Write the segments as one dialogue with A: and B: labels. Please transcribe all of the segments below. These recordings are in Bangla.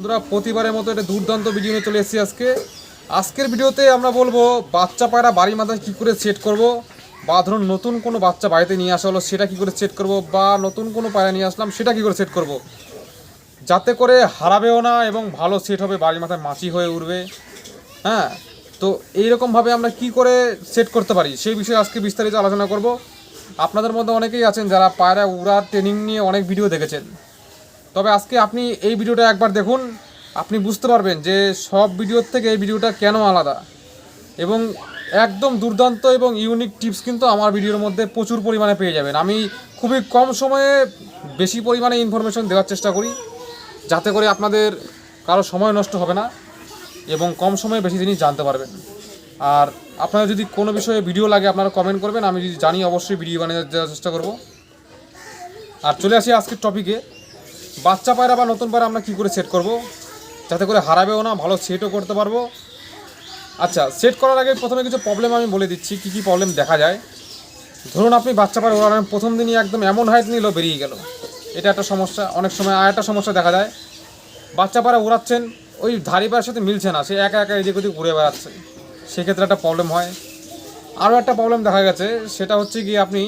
A: বন্ধুরা, প্রতিবারের মতো এটা দুর্দান্ত ভিডিও নিয়ে চলে এসেছি আজকে। আজকের ভিডিওতে আমরা বলব, বাচ্চা পায়রা বাড়ির মাথায় কী করে সেট করব? বা ধরুন, নতুন কোনো বাচ্চা বাড়িতে নিয়ে আসা হলো, সেটা কী করে সেট করব? বা নতুন কোনো পায়রা নিয়ে আসলাম, সেটা কী করে সেট করব? যাতে করে হারাবেও না এবং ভালো সেট হবে, বাড়ির মাথায় মাছি হয়ে উঠবে। হ্যাঁ তো এইরকমভাবে আমরা কি করে সেট করতে পারি, সেই বিষয়ে আজকে বিস্তারিত আলোচনা করব। আপনাদের মধ্যে অনেকেই আছেন যারা পায়রা উড়ার ট্রেনিং নিয়ে অনেক ভিডিও দেখেছেন। তবে আজকে আপনি এই ভিডিওটা একবার দেখুন, আপনি বুঝতে পারবেন যে সব ভিডিওর থেকে এই ভিডিওটা কেন আলাদা। এবং একদম দুর্দান্ত এবং ইউনিক টিপস কিন্তু আমার ভিডিওর মধ্যে প্রচুর পরিমাণে পেয়ে যাবেন। আমি খুবই কম সময়ে বেশি পরিমাণে ইনফরমেশন দেওয়ার চেষ্টা করি, যাতে করে আপনাদের কারও সময় নষ্ট হবে না এবং কম সময়ে বেশি জিনিস জানতে পারবেন। আর আপনারা যদি কোনো বিষয়ে ভিডিও লাগে, আপনারা কমেন্ট করবেন, আমি যদি জানি অবশ্যই ভিডিও বানিয়ে দেওয়ার চেষ্টা করব। আর চলে আসি আজকের টপিকে বাচ্চা পায়রা বা নতুন পায়রা আমরা কী করে সেট করব? যাতে করে হারাবেও না, ভালো সেটও করতে পারব। আচ্ছা সেট করার আগে প্রথমে কিছু প্রবলেম আমি বলে দিচ্ছি, কী কী প্রবলেম দেখা যায়। ধরুন আপনি বাচ্চা পায়রা ওড়ালেন প্রথম দিনই একদম এমন হাইট নিল, বেরিয়ে গেল। এটা একটা সমস্যা, অনেক সময় আর একটা সমস্যা দেখা যায়। বাচ্চা পায়রা উড়াচ্ছেন, ওই ধারি পায়ের সাথে মিলছে না, সে একা একা এদিক ওদিক ঘুরে বেড়াচ্ছে। সেক্ষেত্রে একটা প্রবলেম হয়। আরও একটা প্রবলেম দেখা গেছে, সেটা হচ্ছে কি আপনি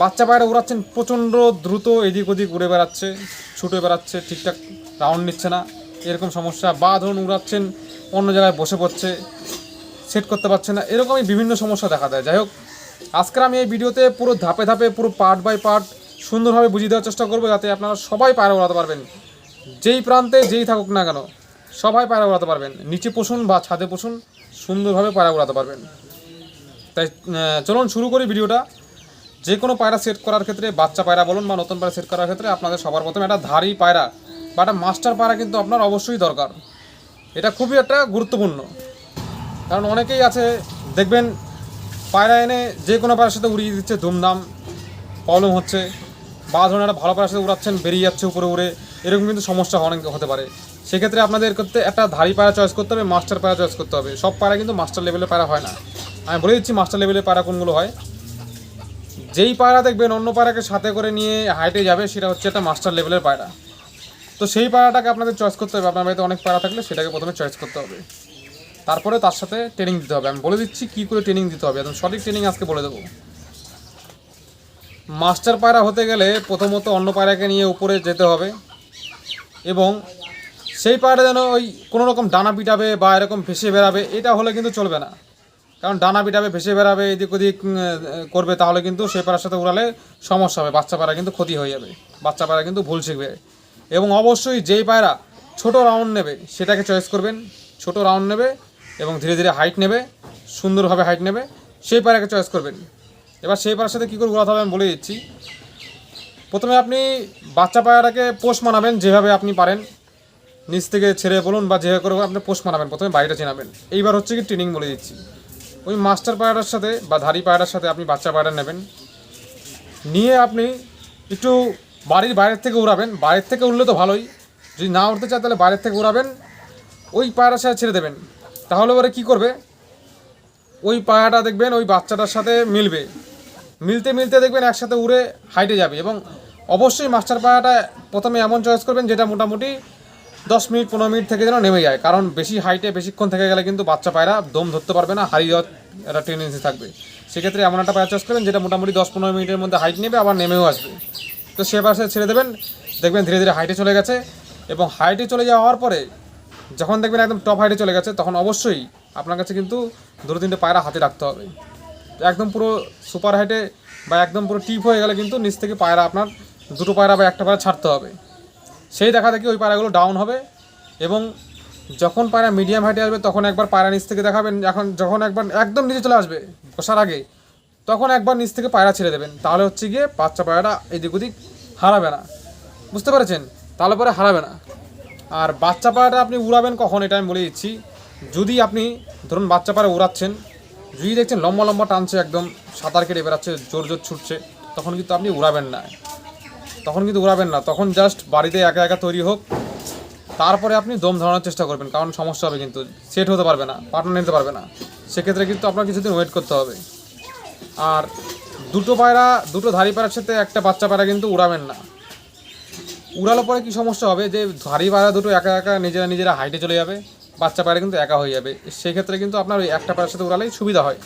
A: বাচ্চা পায়রা উড়াচ্ছেন প্রচণ্ড দ্রুত এদিক ওদিক উড়ে বেড়াচ্ছে, ছুটে বেড়াচ্ছে, ঠিকঠাক রাউন্ড নিচ্ছে না। এরকম সমস্যা, বা ধরুন উড়াচ্ছেন, অন্য জায়গায় বসে পড়ছে সেট করতে পারছে না, এরকমই বিভিন্ন সমস্যা দেখা দেয়। যাই হোক, আজকের আমি এই ভিডিওতে পুরো ধাপে ধাপে, পুরো পার্ট বাই পার্ট সুন্দরভাবে বুঝিয়ে দেওয়ার চেষ্টা করব, যাতে আপনারা সবাই পায়রা উড়াতে পারবেন। যেই প্রান্তে যেই থাকুক না কেন, সবাই পায়রা উড়াতে পারবেন। নিচে পোষণ বা ছাদে পোষণ সুন্দরভাবে পায়রা উড়াতে পারবেন। তাই চলুন শুরু করি ভিডিওটা। যে কোনো পায়রা সেট করার ক্ষেত্রে, বাচ্চা পায়রা বলুন বা নতুন পায়রা সেট করার ক্ষেত্রে আপনাদের সবার প্রথমে একটা ধারি পায়রা বা একটা মাস্টার পায়রা কিন্তু আপনার অবশ্যই দরকার। এটা খুবই একটা গুরুত্বপূর্ণ। কারণ অনেকেই আছে, দেখবেন পায়রা এনে যে কোনো পায়রার সাথে উড়িয়ে দিচ্ছে, ধুমধাম প্রবলেম হচ্ছে বা ধরুন একটা ভালো পায়রার সাথে উড়াচ্ছেন, বেরিয়ে যাচ্ছে উপরে উড়ে, এরকম কিন্তু সমস্যা অনেক হতে পারে। সেক্ষেত্রে আপনাদের করতে একটা ধারি পায়রা চয়েস করতে হবে মাস্টার পায়রা চয়েস করতে হবে। সব পায়রা কিন্তু মাস্টার লেভেলের পায়রা হয় না। আমি বলে দিচ্ছি মাস্টার লেভেলের পায়রা কোনগুলো হয়? যেই পায়রা দেখবেন অন্য পায়রাকে সাথে করে নিয়ে হাইটে যাবে, সেটা হচ্ছে একটা মাস্টার লেভেলের পায়রা। তো সেই পায়রাটাকে আপনাদের চয়েস করতে হবে। আপনার বাড়িতে অনেক পায়রা থাকলে সেটাকে প্রথমে চয়েস করতে হবে। তারপরে তার সাথে ট্রেনিং দিতে হবে। আমি বলে দিচ্ছি কী করে ট্রেনিং দিতে হবে। একদম সঠিক ট্রেনিং আজকে বলে দেবো। মাস্টার পায়রা হতে গেলে প্রথমত অন্য পায়রাকে নিয়ে উপরে যেতে হবে এবং সেই পায়রা যেন ওই কোনো রকম ডানা পিটাবে বা এরকম ভেসে বেড়াবে, এটা হলে কিন্তু চলবে না। কারণ ডানা পিটাবে ভেসে বেড়াবে, এদিক ওদিক করবে, তাহলে কিন্তু সেই পায়রার সাথে উড়ালে সমস্যা হবে, বাচ্চা পায়রা কিন্তু ক্ষতি হয়ে যাবে, বাচ্চা পায়রা কিন্তু ভুল শিখবে। এবং অবশ্যই যেই পায়রা ছোট রাউন্ড নেবে, সেটাকে চয়েস করবেন, ছোট রাউন্ড নেবে এবং ধীরে ধীরে হাইট নেবে, সুন্দরভাবে হাইট নেবে, সেই পায়রাকে চয়েস করবেন। এবার সেই পায়রার সাথে কী করে উড়াতে হবে আমি বলে দিচ্ছি। প্রথমে আপনি বাচ্চা পায়রাটাকে পোষ মানাবেন যেভাবে আপনি পারেন। নিচ থেকে ছেড়ে বলুন বা যেভাবে করে আপনি পোষ মানাবেন, প্রথমে বাড়িটা চেনাবেন। এইবার হচ্ছে কি ট্রেনিং বলে দিচ্ছি। ওই মাস্টার পায়রার সাথে বা ধারি পায়রার সাথে আপনি বাচ্চা পায়রা নেবেন। নিয়ে আপনি একটু বাড়ির বাইরের থেকে উড়াবেন। বাইরের থেকে উড়লে তো ভালোই। যদি না উড়তে চায় তাহলে বাইরের থেকে উড়াবেন। ওই পায়রার সাথে ছেড়ে দেবেন। তাহলে ওরা কী করবে? ওই পায়রাটা দেখবেন, ওই বাচ্চাটার সাথে মিলবে। মিলতে মিলতে দেখবেন একসাথে উড়ে হাইটে যাবে এবং অবশ্যই মাস্টার পায়রাটা প্রথমে এমন চয়েস করবেন যেটা মোটামুটি দশ মিনিট, পনেরো মিনিট থেকে যেন নেমে যায়। কারণ বেশি হাইটে বেশিক্ষণ থেকে গেলে কিন্তু বাচ্চা পায়রা দম ধরতে পারবে না, হারিয়ে যাওয়ার একটা টেন্ডেন্সি থাকবে। সেক্ষেত্রে এমন একটা পায়রা চয়েস করবেন যেটা মোটামুটি দশ, পনেরো মিনিটের মধ্যে হাইট নেবে, আবার নেমেও আসবে। তো সে পাশে ছেড়ে দেবেন, দেখবেন ধীরে ধীরে হাইটে চলে গেছে এবং হাইটে চলে যাওয়ার পরে যখন দেখবেন একদম টপ হাইটে চলে গেছে, তখন অবশ্যই আপনার কাছে কিন্তু দুটো তিনটে পায়রা হাতে রাখতে হবে। একদম পুরো সুপার হাইটে বা একদম পুরো টিপ হয়ে গেলে কিন্তু নিচ থেকে পায়রা আপনার দুটো পায়রা বা একটা পায়রা ছাড়তে হবে। সেই দেখা দেখি ওই পায়রাগুলো ডাউন হবে এবং যখন পায়রা মিডিয়াম হাইটে আসবে, তখন একবার পায়রা নিচ থেকে দেখাবেন। এখন যখন একবার একদম নিচে চলে আসবে, বসার আগে, তখন একবার নিচ থেকে পায়রা ছেড়ে দেবেন। তাহলে হচ্ছে গিয়ে বাচ্চা পায়রাটা এদিক ওদিক হারাবে না। বুঝতে পেরেছেন? তাহলে পরে হারাবে না। আর বাচ্চা পায়রাটা আপনি উড়াবেন কখন, এটা আমি বলে দিচ্ছি। যদি আপনি, ধরুন বাচ্চা পায়রা উড়াচ্ছেন, যদি দেখছেন লম্বা লম্বা টানছে একদম, সাঁতার কেটে বেড়াচ্ছে, জোর জোর ছুটছে, তখন কিন্তু আপনি উড়াবেন না। তখন কিন্তু উড়াবেন না। তখন জাস্ট বাড়িতে একা একা তৈরি হোক, তারপরে আপনি দম ধরানোর চেষ্টা করবেন, কারণ সমস্যা হবে কিন্তু। সেট হতে পারবে না পার্টনার নিতে পারবে না। সেক্ষেত্রে কিন্তু আপনার কিছুদিন ওয়েট করতে হবে। আর দুটো পায়রা, দুটো ধারি পায়রার সাথে একটা বাচ্চা পায়রা কিন্তু উড়াবেন না। উড়ালো পরে কি সমস্যা হবে? যে ধারি পায়রা দুটো একা একা নিজেরা নিজেরা হাইটে চলে যাবে, বাচ্চা পায়রা কিন্তু একা হয়ে যাবে। সেক্ষেত্রে কিন্তু আপনার ওই একটা পায়রার সাথে উড়ালেই সুবিধা হয়।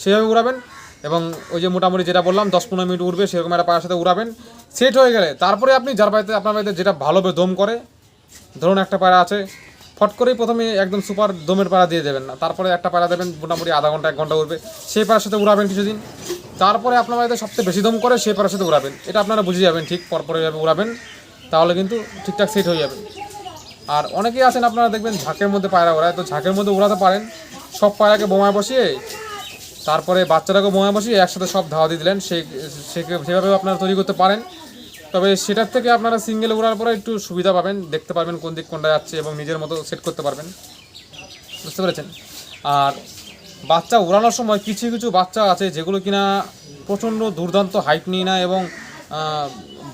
A: সেভাবে উড়াবেন। এবং ওই যে মোটামুটি যেটা বললাম, দশ পনেরো মিনিট উড়বে, সেরকম একটা পায়ের সাথে উড়াবেন। সেট হয়ে গেলে, তারপরে আপনি যার বাড়িতে, আপনার বাড়িতে যেটা ভালোভাবে দম করে, ধরুন একটা পায়রা আছে, ফট করেই প্রথমে একদম সুপার দমের পায়রা দিয়ে দেবেন না। তারপরে একটা পায়রা দেবেন, মোটামুটি আধা ঘণ্টা, এক ঘণ্টা উঠবে সেই পায়ের সাথে উড়াবেন কিছুদিন। তারপরে আপনার বাড়িতে সবচেয়ে বেশি দম করে, সেই পায়ের সাথে উড়াবেন। এটা আপনারা বুঝে যাবেন, ঠিক পরপর এভাবে উড়াবেন, তাহলে কিন্তু ঠিকঠাক সেট হয়ে যাবে। আর অনেকেই আছেন, আপনারা দেখবেন ঝাঁকের মধ্যে পায়রা ওড়ায়। তো ঝাঁকের মধ্যে উড়াতে পারেন, সব পায়রাকে বোমায় বসিয়ে তারপরে বাচ্চাটাকে বসিয়ে একসাথে সব ধাওয়া দিয়ে দিলেন। সে সেভাবেও আপনারা তৈরি করতে পারেন। তবে সেটার থেকে আপনারা সিঙ্গেল উড়ার পরে একটু সুবিধা পাবেন। দেখতে পারবেন কোন দিক কোনটা যাচ্ছে এবং নিজের মতো সেট করতে পারবেন। বুঝতে পেরেছেন? আর বাচ্চা উড়ানোর সময় কিছু কিছু বাচ্চা আছে যেগুলো কিনা প্রচণ্ড দুর্দান্ত হাইট নিয়ে নেয় এবং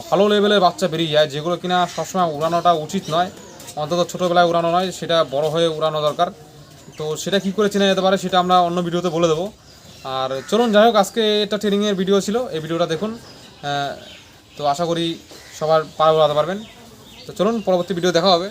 A: ভালো লেভেলের বাচ্চা বেরিয়ে যায়, যেগুলো কিনা সবসময় উড়ানোটা উচিত নয়। অন্তত ছোটোবেলায় উড়ানো নয়, সেটা বড় হয়ে উড়ানো দরকার। তো সেটা কী করে চেনা যেতে পারে সেটা আমরা অন্য ভিডিওতে বলে দেবো। আর চলুন, যাই হোক, আজকে এটা ট্রেনিংয়ের ভিডিও ছিল, এই ভিডিওটা দেখুন। তো আশা করি সবার পার পারবেন। তো চলুন, পরবর্তী ভিডিও দেখা হবে।